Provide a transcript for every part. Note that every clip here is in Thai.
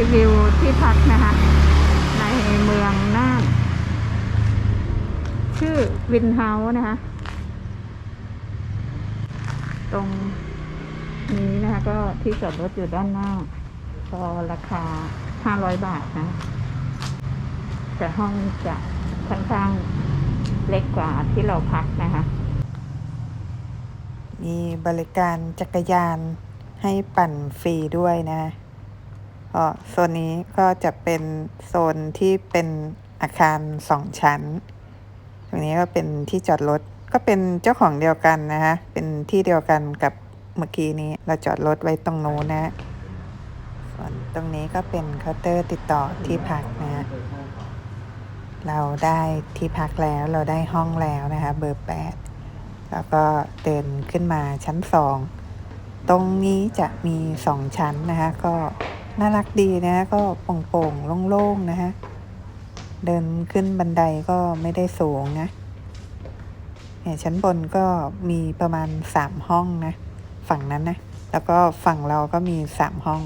รีวิวที่พักนะคะ ในเมืองน่านชื่อวินเฮาส์นะคะ ตรงนี้นะคะก็ที่จอดรถอยู่ด้านหน้าก็ราคา 500 บาทนะ แต่ห้องจะค่อนข้างเล็กกว่าที่เราพักนะคะ มีบริการจักรยานให้ปั่นฟรีด้วยนะ ก็โซนนี้ก็จะเป็นโซนที่เป็นอาคารสองชั้น ตรงนี้ก็เป็นที่จอดรถก็เป็นเจ้าของเดียวกันนะคะเป็นที่เดียวกันกับเมื่อกี้นี้ เราจอดรถไว้ตรงโน้นนะส่วนตรงนี้ก็เป็นเคาน์เตอร์ติดต่อที่พักนะเราได้ที่พักแล้วเราได้ห้องแล้วนะคะ เบอร์แปดแล้วก็เดินขึ้นมาชั้นสอง ตรงนี้จะมีสองชั้นนะคะ ก็ น่ารักดีนะก็โปร่งๆโล่งๆนะฮะ เดินขึ้นบันไดก็ไม่ได้สูงนะเนี่ยชั้นบนก็มีประมาณสามห้องนะ ฝั่งนั้นนะ แล้วก็ฝั่งเราก็มีสามห้อง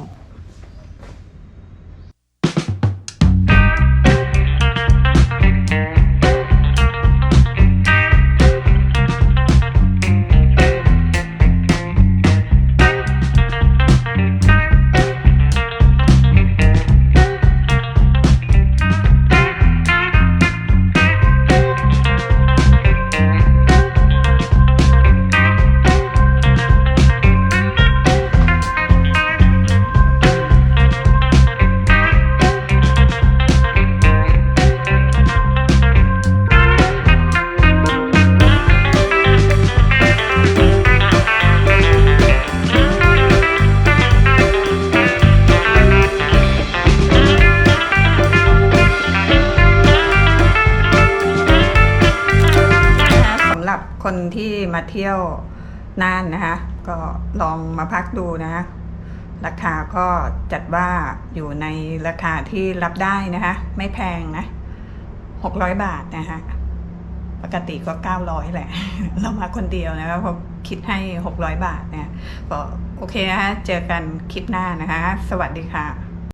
รับคนที่มาเที่ยวน่านนะคะ ก็ลองมาพักดูนะคะราคาก็จัดว่าอยู่ในราคาที่รับได้นะคะ ไม่แพงนะหกร้อยบาทนะคะปกติก็เก้าร้อยแหละ เรามาคนเดียวนะคะเพราคิดให้หกร้อยบาทเนี่ยก็โอเคนะคะเจอกันคลิปหน้านะคะ สวัสดีค่ะ